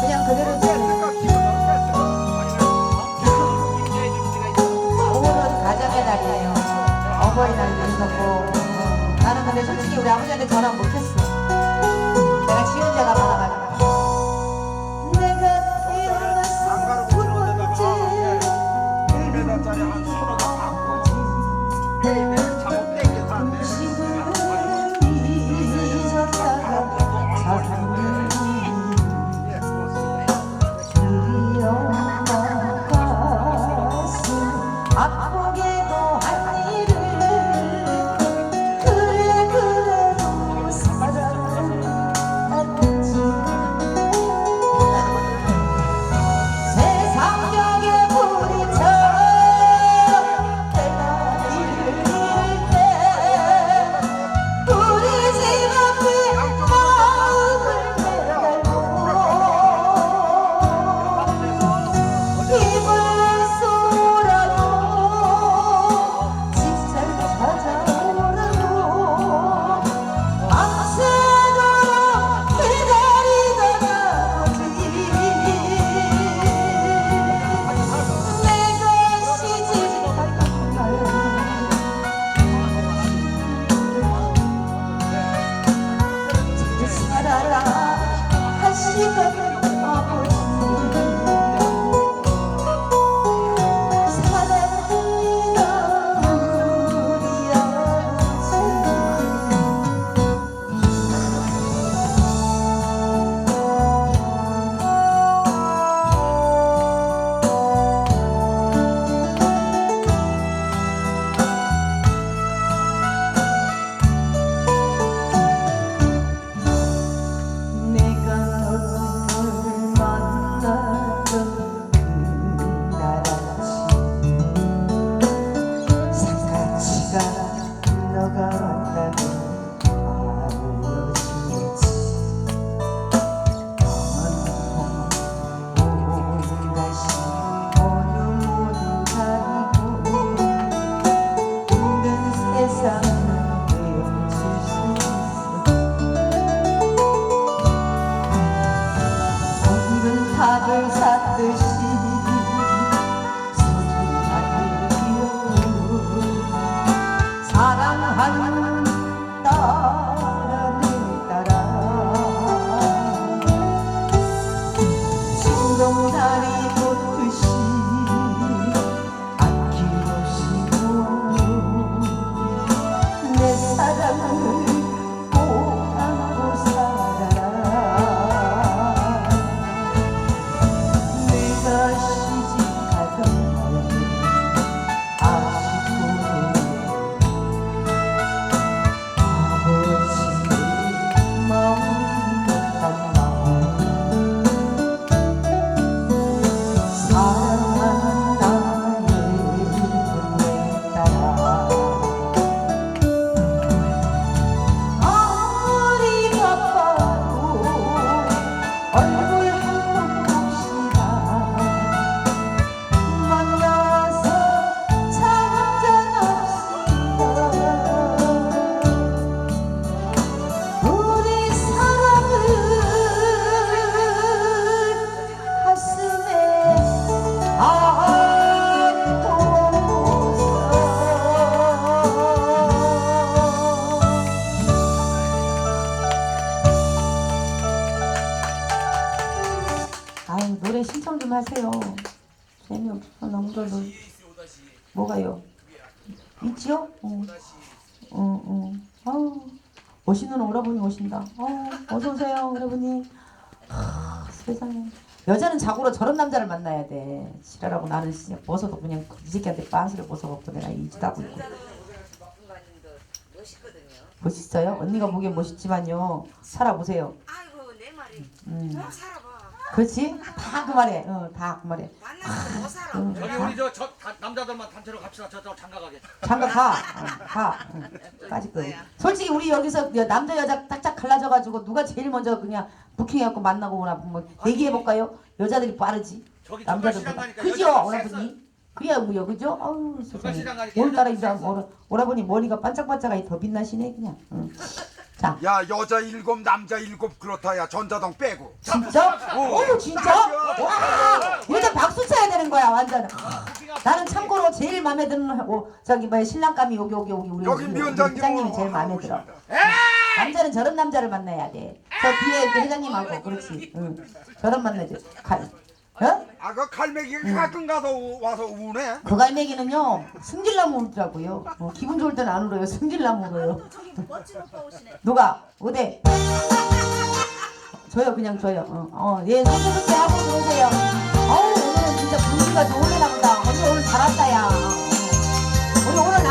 그냥 그대로 좀 오늘은 가정의 날이에요. 어버이날도 있었고 어, 나는 근데 솔직히 우리 아버지한테 전화 못했어. 내가 지원자가 많아가지고. 오라버니 오신다. 어, 어서 오세요 오라버니. 하, 세상에 여자는 자고로 저런 남자를 만나야 돼. 싫어라고 나는 진짜 벗어도 그냥 이 새끼한테 빤스를 벗어갖고 내가 이지다고 있고. 멋있어요? 언니가 보기엔 멋있지만요. 살아보세요. 아이고 내 말이 음. 못 살아봐. 그렇지? 다 그 말해. 어, 다그 말해. 만나서 못 살아. 응. 저기 우리 저, 저 다- 남자들만 단체로 갑시다. 저, 저 장가 가게. 장가 가. 어, 가. 응. 까짓 거. 솔직히 우리 여기서 여- 남자 여자 딱딱 갈라져가지고 누가 제일 먼저 그냥 부킹해갖고 만나고 오나 뭐 얘기해볼까요? 여자들이 빠르지. 저기 남자들 가니까 그죠? 여자들 오라버니. 그야 뭐요 그죠? 아우 세상에. 시장 가니까 오늘따라 이상 오라, 오라버니 머리가 반짝반짝하게 더 빛나시네 그냥. 응. 자자야 여자 일곱 남자 일곱 그렇다 야 전자동 빼고 진짜? 오 진짜? 와 요즘 박수 쳐야 되는 거야 완전 나는 참고로 제일 마음에 드는 어, 저기 뭐야 신랑감이 여기 여기 여기 우리 여기 우리 위원장님 회장님이 제일 마음에 들어 남자는 저런 남자를 만나야 돼 저 뒤에 그 회장님하고 그렇지 응. 저런 만나지 갈 어? 아그 갈매기가 가끔 가서 우- 와서 우네 그 갈매기는요 승질나무 울더라고요 어, 기분 좋을 때는 안 울어요 승질나무 울어요 저기 멋진 오빠 오시네. 누가? 어디? 저요 그냥 저요 어, 어, 예 손잡게 하고 들어오세요 어우 오늘은 진짜 분위기가 좋으려나 보다 언니 오늘 잘 왔다 야 어. 우리 오늘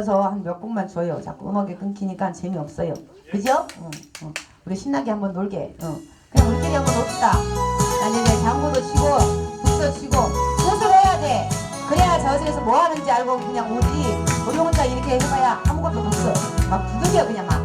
이어서 한 몇 곡만 줘요. 자꾸 음악이 끊기니까 재미없어요. 그죠? 응, 응. 우리 신나게 한번 놀게. 응. 그냥 우리끼리 한번 놉시다. 아니, 이제 장구도 치고, 북도 치고, 뜻을 해야 돼. 그래야 저집에서 뭐 하는지 알고 그냥 오지. 우리 혼자 이렇게 해봐야 아무것도 못 써. 막 두들겨, 그냥 막.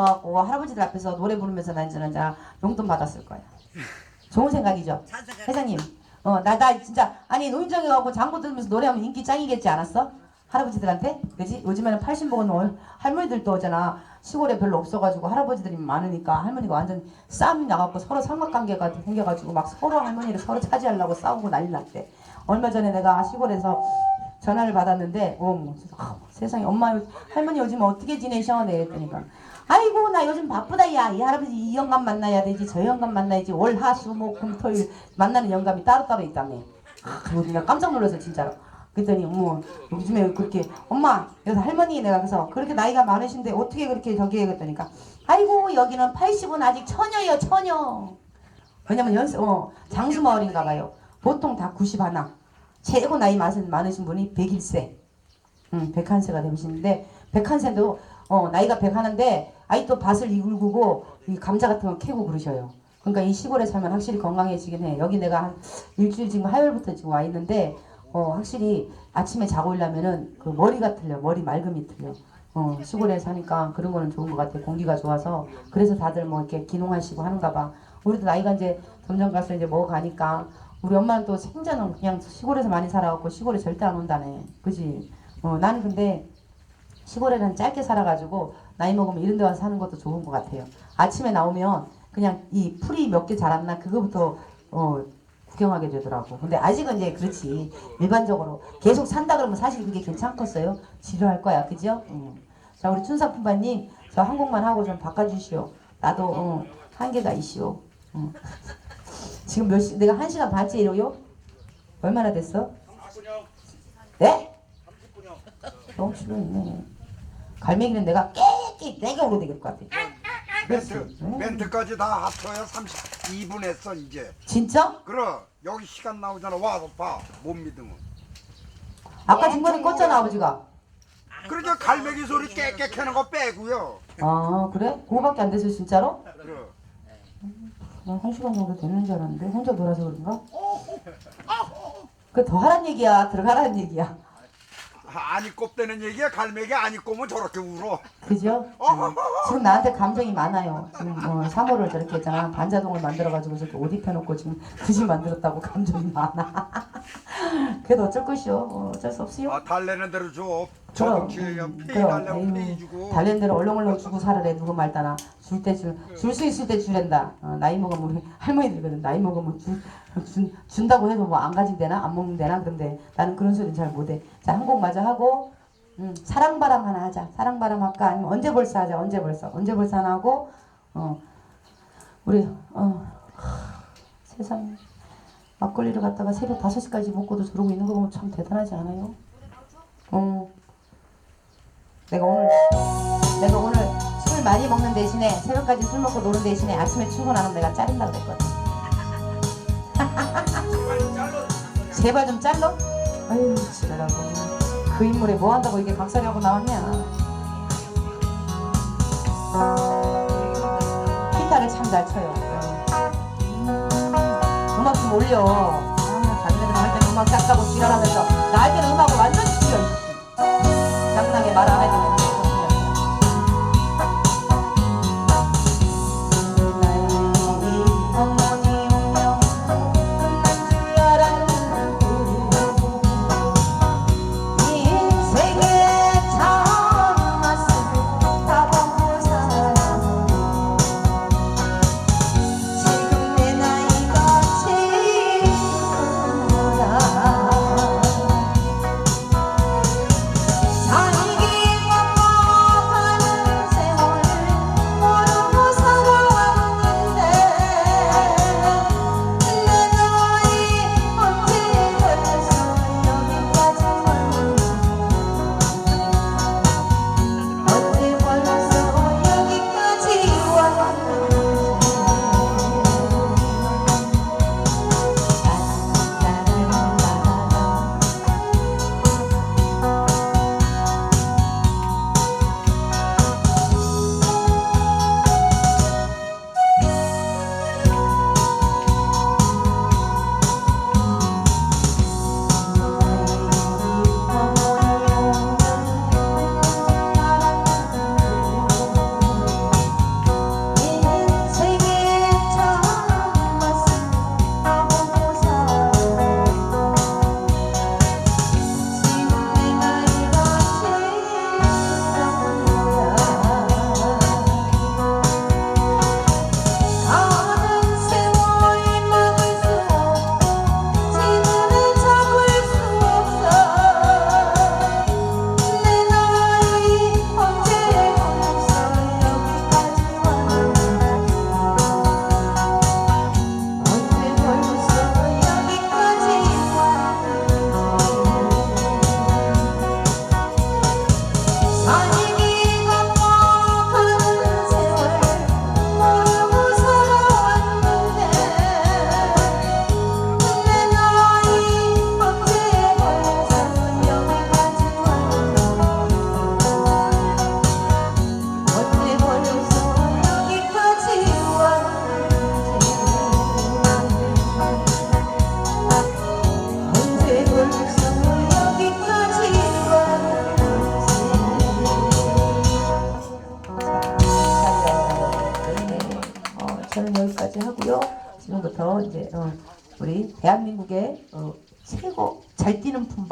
있잖아 노인정 가갖고 할아버지들 앞에서 노래 부르면서 난 저는 자 용돈 받았을 거야. 좋은 생각이죠. 회장님, 어 나 나 진짜 아니 노인정에 가고 장구 들으면서 노래하면 인기 짱이겠지 않았어? 할아버지들한테 그지? 요즘에는 80 먹은 올- 할머니들도 오잖아 시골에 별로 없어가지고 할아버지들이 많으니까 할머니가 완전 싸움이 나갖고 서로 삼각관계가 생겨가지고 막 서로 할머니를 서로 차지하려고 싸우고 난리 났대. 얼마 전에 내가 시골에서 전화를 받았는데 어머 아, 세상에 엄마 요- 할머니 요즘 어떻게 지내셔? 내 이랬더니까. 아이고 나 요즘 바쁘다 야. 이 할아버지 이 영감 만나야 되지 저 영감 만나야지. 월화수목 금 토일 만나는 영감이 따로따로 있다며. 아, 내가 깜짝 놀라서 진짜로. 그랬더니 어머 요즘에 그렇게 엄마 여기서 할머니 내가 그래서 그렇게 나이가 많으신데 어떻게 그렇게 저기 해? 그랬더니까 아이고 여기는 80은 아직 처녀예요 처녀. 왜냐면 연세 어 장수 마을인가 봐요. 보통 다 90 하나 최고 나이 많으신, 분이 101세 음, 101세가 되시는데 101세도 어, 나이가 101인데 아직도 밭을 이글구고 이 감자 같은 거 캐고 그러셔요. 그러니까 이 시골에 살면 확실히 건강해지긴 해. 여기 내가 한 일주일 지금 화요일부터 지금 와 있는데 어, 확실히 아침에 자고 일하면은 그 머리가 틀려. 머리 맑음이 틀려. 어, 시골에 사니까 그런 거는 좋은 것 같아. 공기가 좋아서. 그래서 다들 뭐 이렇게 기농하시고 하는가 봐. 우리도 나이가 이제 점점 가서 이제 먹어가니까 우리 엄마는 또 생전은 그냥 시골에서 많이 살아갖고 시골에 절대 안 온다네. 그지? 어, 나는 근데 시골에는 짧게 살아가지고 나이 먹으면 이런 데 와서 사는 것도 좋은 것 같아요. 아침에 나오면 그냥 이 풀이 몇 개 자랐나 그거부터 어, 구경하게 되더라고. 근데 아직은 이제 그렇지. 일반적으로 계속 산다 그러면 사실 그게 괜찮겠어요? 지루할 거야. 그죠? 응. 자, 우리 춘사품바님 저 한 곡만 하고 좀 바꿔주시오. 나도 어, 한계가 있시오. 응. 지금 몇 시, 내가 한 시간 반째 이러요? 얼마나 됐어? 30분요. 네? 30분요. 너무 있네. 갈매기는 내가 깨끼 내가 오래 되길 것 같아. 멘트 응. 멘트까지 다 합쳐야 32분 했어 이제 진짜? 그럼 여기 시간 나오잖아 와서 봐 못 믿으면 아까 중간에 껐잖아 아버지가. 그러니까 갈매기 소리 깨깨 캐는 거 빼고요 아 그래? 그거밖에 안 돼서 진짜로? 그럼 난한 시간 정도 되는 줄 알았는데 혼자 놀아서 그런가? 그더 하란 얘기야 들어가라는 얘기야. 아, 아니 꼽대는 얘기야 갈매기 아니 꼽으면 저렇게 울어 그죠? 음. 지금 나한테 감정이 많아요. 지금 어, 3호를 저렇게 했잖아. 반자동을 만들어가지고 저렇게 옷 입혀놓고 지금 굳이 만들었다고 감정이 많아. 그래도 어쩔 것이요. 어, 어쩔 수 없어요. 아 달래는 대로 줘. 그럼, 저동치에 음, 그럼, 주고. 달랜 대로 얼렁얼렁 주고 살아래 누구 말따나 줄 때 줄 줄 수 있을 때 줄랜다. 어, 나이 먹으면 할머니들거든. 나이 먹으면 줄, 준, 준다고 해도 뭐 안 가진대나 안 먹는데나 그런데 나는 그런 소리는 잘 못해. 자한 곡 마저 하고 음, 사랑바람 하나 하자. 사랑바람 할까? 아니면 언제 벌써 하자? 언제 벌써? 언제 벌써 하나 하고 어 우리 어 하, 세상에 막걸리를 갖다가 새벽 5시까지 먹고도 저러고 있는 거 보면 참 대단하지 않아요? 어 내가 오늘 내가 오늘 술 많이 먹는 대신에 새벽까지 술 먹고 노는 대신에 아침에 출근하면 내가 자른다고 그랬거든. 제발 좀 잘라. 아유 지랄하고 그 인물에 뭐 한다고 이게 각설이 하고 나왔냐. 기타를 참 잘 쳐요. 음, 음악 좀 올려. 아, 자기네들 할 때는 음악 짝다고 지랄하면서 나할 때는 음악을 완전 죽여. 장난하게 말 안 해도